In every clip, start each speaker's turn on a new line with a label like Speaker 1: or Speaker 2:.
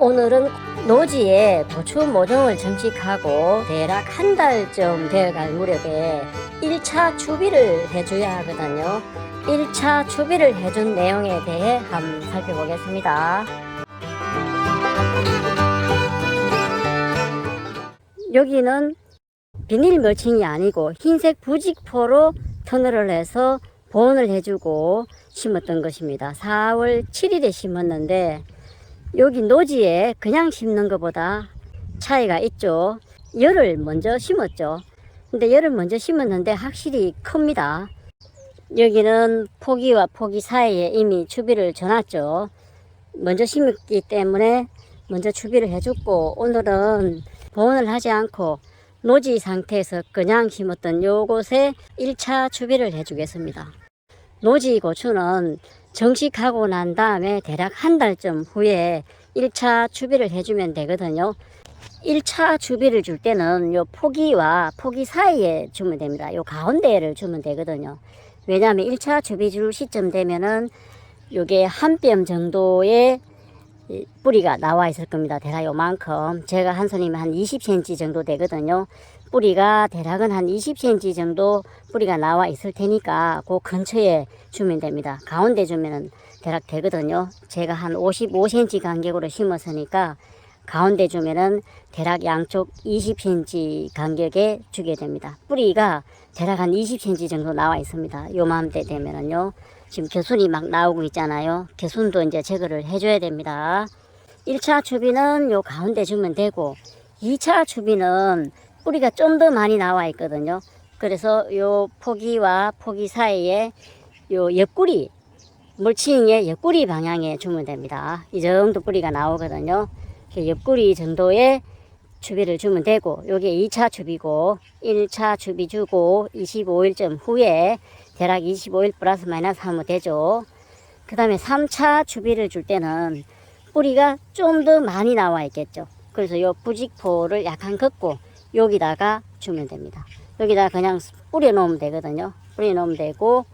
Speaker 1: 오늘은 노지에 고추 모종을 정식하고 대략 한 달쯤 되어갈 무렵에 1차 추비를 해줘야 하거든요. 1차 추비를 해준 내용에 대해 한번 살펴보겠습니다. 여기는 비닐 멀칭이 아니고 흰색 부직포로 터널을 해서 보온을 해주고 심었던 것입니다. 4월 7일에 심었는데 여기 노지에 그냥 심는 것보다 차이가 있죠. 열을 먼저 심었죠. 근데 열을 먼저 심었는데 확실히 큽니다. 여기는 포기와 포기 사이에 이미 추비를 줘놨죠. 먼저 심었기 때문에 먼저 추비를 해줬고 오늘은 보온을 하지 않고 노지 상태에서 그냥 심었던 요곳에 1차 추비를 해주겠습니다. 노지 고추는 정식하고 난 다음에 대략 한 달쯤 후에 1차 추비를 해주면 되거든요. 1차 추비를 줄 때는 요 포기와 포기 사이에 주면 됩니다. 요 가운데를 주면 되거든요. 왜냐하면 1차 추비 줄 시점 되면은 요게 한 뼘 정도의 이 뿌리가 나와 있을 겁니다. 대략 요만큼. 제가 한 손이면 한 20cm 정도 되거든요. 뿌리가 대략은 한 20cm 정도 뿌리가 나와 있을 테니까 그 근처에 주면 됩니다. 가운데 주면은 대략 되거든요. 제가 한 55cm 간격으로 심었으니까 가운데 주면은 대략 양쪽 20cm 간격에 주게 됩니다. 뿌리가 대략 한 20cm 정도 나와 있습니다. 요맘때 되면은요. 지금 개순이 막 나오고 있잖아요. 개순도 이제 제거를 해줘야 됩니다. 1차 추비는 요 가운데 주면 되고 2차 추비는 뿌리가 좀 더 많이 나와 있거든요. 그래서 요 포기와 포기 사이에 요 옆구리 물칭의 옆구리 방향에 주면 됩니다. 이 정도 뿌리가 나오거든요. 그 옆구리 정도의 추비를 주면 되고 요게 2차 추비고 1차 추비 주고 25일쯤 후에 대략 25일 플러스 마이너스 하면 되죠. 그 다음에 3차 추비를 줄 때는 뿌리가 좀 더 많이 나와 있겠죠. 그래서 요 부직포를 약간 긋고 여기다가 주면 됩니다. 여기다 그냥 뿌려 놓으면 되거든요. 뿌려 놓으면 되고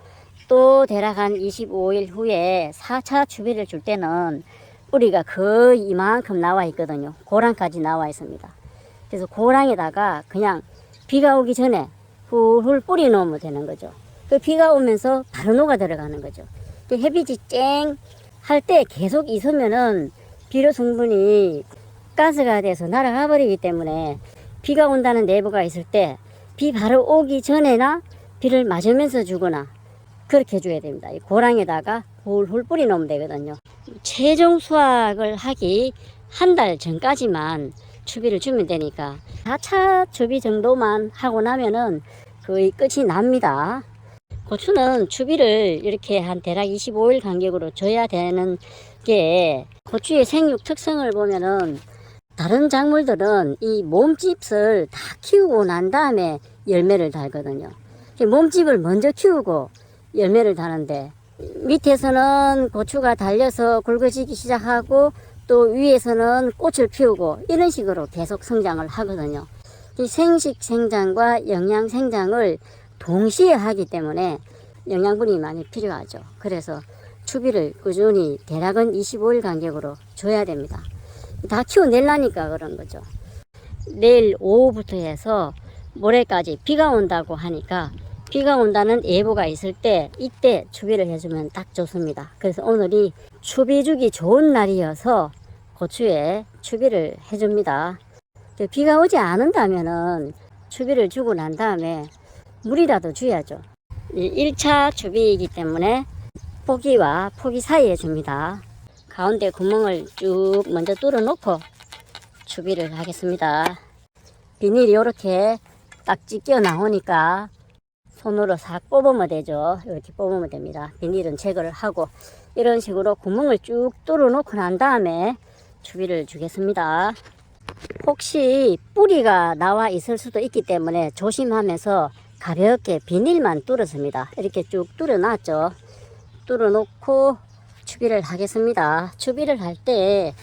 Speaker 1: 또 대략 한 25일 후에 4차 추비를 줄 때는 뿌리가 거의 이만큼 나와 있거든요. 고랑까지 나와 있습니다. 그래서 고랑에다가 그냥 비가 오기 전에 훌훌 뿌려 놓으면 되는 거죠. 그 비가 오면서 바로 녹아 들어가는 거죠. 그 햇빛이 쨍 할 때 계속 있으면은 비료 성분이 가스가 돼서 날아가 버리기 때문에 비가 온다는 내부가 있을 때 비 바로 오기 전에나 비를 맞으면서 주거나 그렇게 해줘야 됩니다. 이 고랑에다가 훌훌 뿌리 놓으면 되거든요. 최종 수확을 하기 한 달 전까지만 추비를 주면 되니까 4차 추비 정도만 하고 나면은 거의 끝이 납니다. 고추는 추비를 이렇게 한 대략 25일 간격으로 줘야 되는 게 고추의 생육 특성을 보면은 다른 작물들은 이 몸집을 다 키우고 난 다음에 열매를 달거든요. 이 몸집을 먼저 키우고 열매를 다는데 밑에서는 고추가 달려서 굵어지기 시작하고 또 위에서는 꽃을 피우고 이런 식으로 계속 성장을 하거든요. 이 생식 생장과 영양 생장을 동시에 하기 때문에 영양분이 많이 필요하죠. 그래서 추비를 꾸준히 대략은 25일 간격으로 줘야 됩니다. 다 키워내려니까 그런 거죠. 내일 오후부터 해서 모레까지 비가 온다고 하니까 비가 온다는 예보가 있을 때 이때 추비를 해주면 딱 좋습니다. 그래서 오늘이 추비 주기 좋은 날이어서 고추에 추비를 해줍니다. 그 비가 오지 않는다면은 추비를 주고 난 다음에 물이라도 줘야죠. 1차 추비이기 때문에 포기와 포기 사이에 줍니다. 가운데 구멍을 쭉 먼저 뚫어 놓고 추비를 하겠습니다. 비닐이 이렇게 딱 찢겨 나오니까 손으로 싹 뽑으면 되죠. 이렇게 뽑으면 됩니다. 비닐은 제거를 하고 이런 식으로 구멍을 쭉 뚫어 놓고 난 다음에 추비를 주겠습니다. 혹시 뿌리가 나와 있을 수도 있기 때문에 조심하면서 가볍게 비닐만 뚫었습니다. 이렇게 쭉 뚫어 놨죠. 뚫어 놓고 추비를 하겠습니다. 추비를 할 때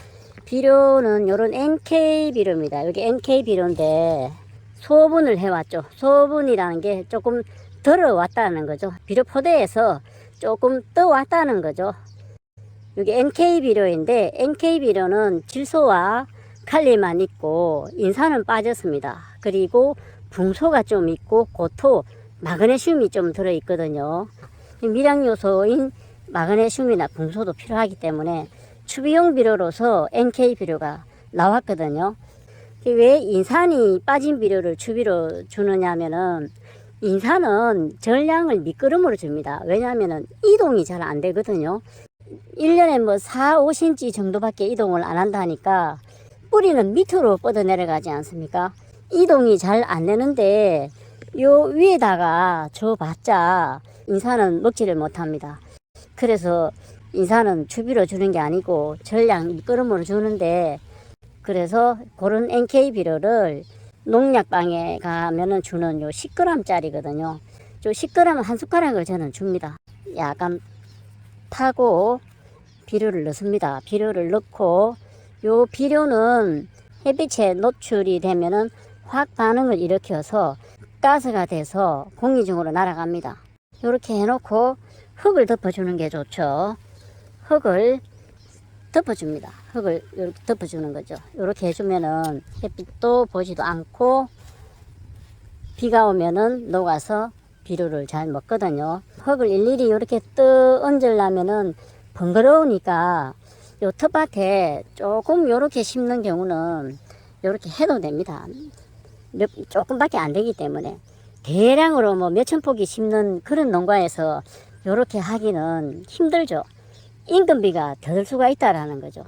Speaker 1: 비료는 요런 NK 비료입니다. 여기 NK 비료인데 소분을 해왔죠. 소분이라는 게 조금 덜어 왔다는 거죠. 비료 포대에서 조금 떠 왔다는 거죠. 여기 NK 비료인데 NK 비료는 질소와 칼륨만 있고 인산은 빠졌습니다. 그리고 붕소가 좀 있고 고토, 마그네슘이 좀 들어 있거든요. 미량 요소인 마그네슘이나 붕소도 필요하기 때문에 추비용 비료로서 NK 비료가 나왔거든요. 왜 인산이 빠진 비료를 추비로 주느냐면은 인산은 전량을 밑거름으로 줍니다. 왜냐하면은 이동이 잘 안 되거든요. 1년에 뭐 4, 5cm 정도밖에 이동을 안 한다니까 뿌리는 밑으로 뻗어 내려가지 않습니까? 이동이 잘 안 되는데 요 위에다가 줘봤자 인산은 먹지를 못합니다. 그래서 인산은 주비로 주는 게 아니고 전량 밑거름으로 주는데 그래서 그런 NK 비료를 농약방에 가면은 주는 요 10g짜리거든요. 요 10g 한 숟가락을 저는 줍니다. 약간 타고 비료를 넣습니다. 비료를 넣고 요 비료는 햇빛에 노출이 되면은 화학 반응을 일으켜서 가스가 돼서 공기 중으로 날아갑니다. 이렇게 해놓고 흙을 덮어주는 게 좋죠. 흙을 덮어줍니다. 흙을 이렇게 덮어주는 거죠. 이렇게 해주면은 햇빛도 보지도 않고 비가 오면은 녹아서 비료를 잘 먹거든요. 흙을 일일이 이렇게 떠 얹으려면은 번거로우니까 요 텃밭에 조금 요렇게 심는 경우는 요렇게 해도 됩니다. 몇, 조금밖에 안 되기 때문에 대량으로 뭐 몇천 포기 심는 그런 농가에서 요렇게 하기는 힘들죠. 인건비가 더 들 수가 있다라는 거죠.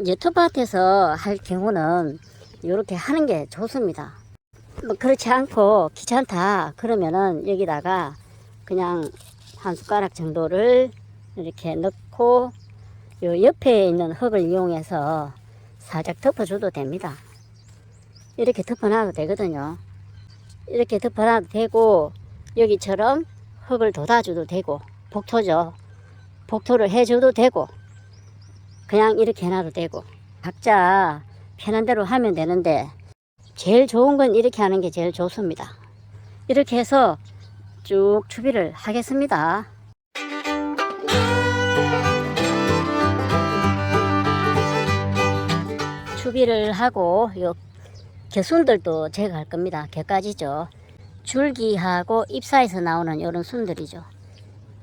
Speaker 1: 이제 텃밭에서 할 경우는 이렇게 하는 게 좋습니다. 뭐 그렇지 않고 귀찮다 그러면은 여기다가 그냥 한 숟가락 정도를 이렇게 넣고 요 옆에 있는 흙을 이용해서 살짝 덮어줘도 됩니다. 이렇게 덮어놔도 되거든요. 이렇게 덮어놔도 되고 여기처럼 흙을 돋아줘도 되고 복토죠. 복토를 해줘도 되고 그냥 이렇게 해놔도 되고 각자 편한 대로 하면 되는데 제일 좋은 건 이렇게 하는 게 제일 좋습니다. 이렇게 해서 쭉 추비를 하겠습니다. 추비를 하고 요 개순들도 제거할 겁니다. 개까지죠. 줄기하고 잎사에서 나오는 요런 순들이죠.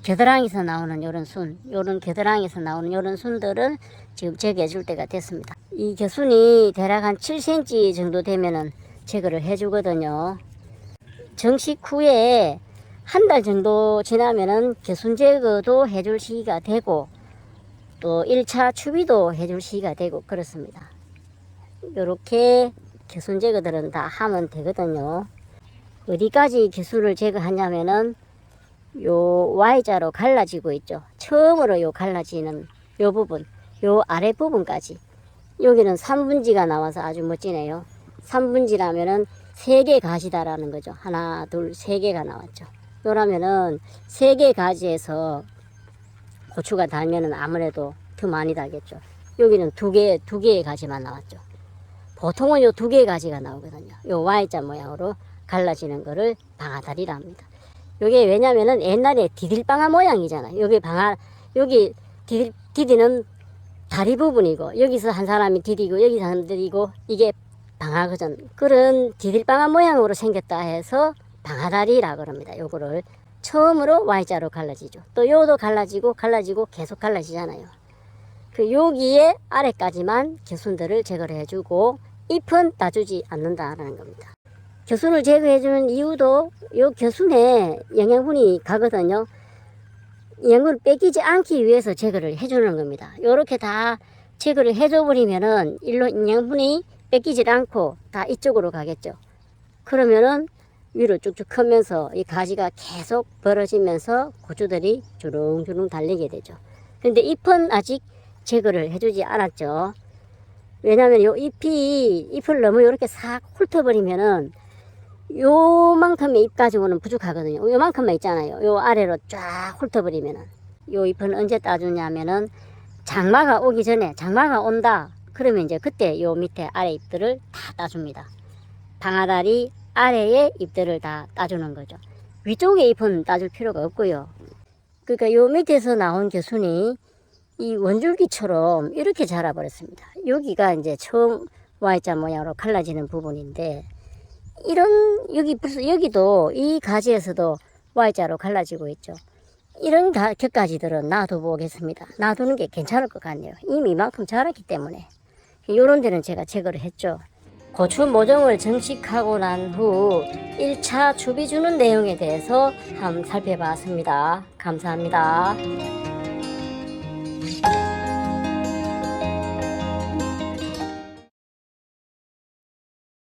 Speaker 1: 겨드랑이에서 나오는 요런 순, 요런 겨드랑이에서 나오는 요런 순들을 지금 제거해 줄 때가 됐습니다. 이 겨순이 대략 한 7cm 정도 되면은 제거를 해 주거든요. 정식 후에 한 달 정도 지나면은 개순 제거도 해 줄 시기가 되고 또 1차 추비도 해 줄 시기가 되고 그렇습니다. 요렇게 개순 제거들은 다 하면 되거든요. 어디까지 개수를 제거하냐면은 요 Y자로 갈라지고 있죠. 처음으로 요 갈라지는 요 부분, 요 아래 부분까지. 여기는 3분지가 나와서 아주 멋지네요. 3분지라면은 3개 가지다라는 거죠. 하나, 둘, 세 개가 나왔죠. 요라면은 3개 가지에서 고추가 달면은 아무래도 더 많이 달겠죠. 여기는 두 개, 두 개의 가지만 나왔죠. 보통은 요 두 개의 가지가 나오거든요. 요 Y자 모양으로 갈라지는 거를 방아다리라 합니다. 요게 왜냐면은 옛날에 디딜방아 모양이잖아요. 여기 방아, 여기 디딜, 디디는 다리 부분이고, 여기서 한 사람이 디디고, 여기서 한 디디고, 이게 방아거든. 그런 디딜방아 모양으로 생겼다 해서 방아다리라 그럽니다. 요거를. 처음으로 Y자로 갈라지죠. 또 요도 갈라지고, 갈라지고, 계속 갈라지잖아요. 그 여기에 아래까지만 개순들을 제거를 해주고, 잎은 따주지 않는다라는 겁니다. 겨순을 제거해주는 이유도 요 겨순에 영양분이 가거든요. 영양분을 뺏기지 않기 위해서 제거를 해주는 겁니다. 요렇게 다 제거를 해줘버리면은 일로 영양분이 뺏기질 않고 다 이쪽으로 가겠죠. 그러면은 위로 쭉쭉 크면서 이 가지가 계속 벌어지면서 고추들이 주렁주렁 달리게 되죠. 근데 잎은 아직 제거를 해주지 않았죠. 왜냐하면 요 잎이 잎을 너무 이렇게 싹 훑어버리면은 요만큼의 잎 가지고는 부족하거든요. 요만큼만 있잖아요. 요 아래로 쫙 훑어버리면은 요 잎은 언제 따주냐면은 장마가 오기 전에 장마가 온다. 그러면 이제 그때 요 밑에 아래 잎들을 다 따줍니다. 방아다리 아래의 잎들을 다 따주는 거죠. 위쪽의 잎은 따줄 필요가 없고요. 그러니까 요 밑에서 나온 겨순이 이 원줄기처럼 이렇게 자라버렸습니다. 여기가 이제 처음 Y자 모양으로 갈라지는 부분인데 이런 여기 벌써 여기도 이 가지에서도 Y자로 갈라지고 있죠. 이런 가, 격가지들은 놔둬보겠습니다. 놔두는 게 괜찮을 것 같네요. 이미 이만큼 자랐기 때문에 이런 데는 제가 제거를 했죠. 고추 모종을 정식하고 난 후 1차 추비 주는 내용에 대해서 한번 살펴봤습니다. 감사합니다.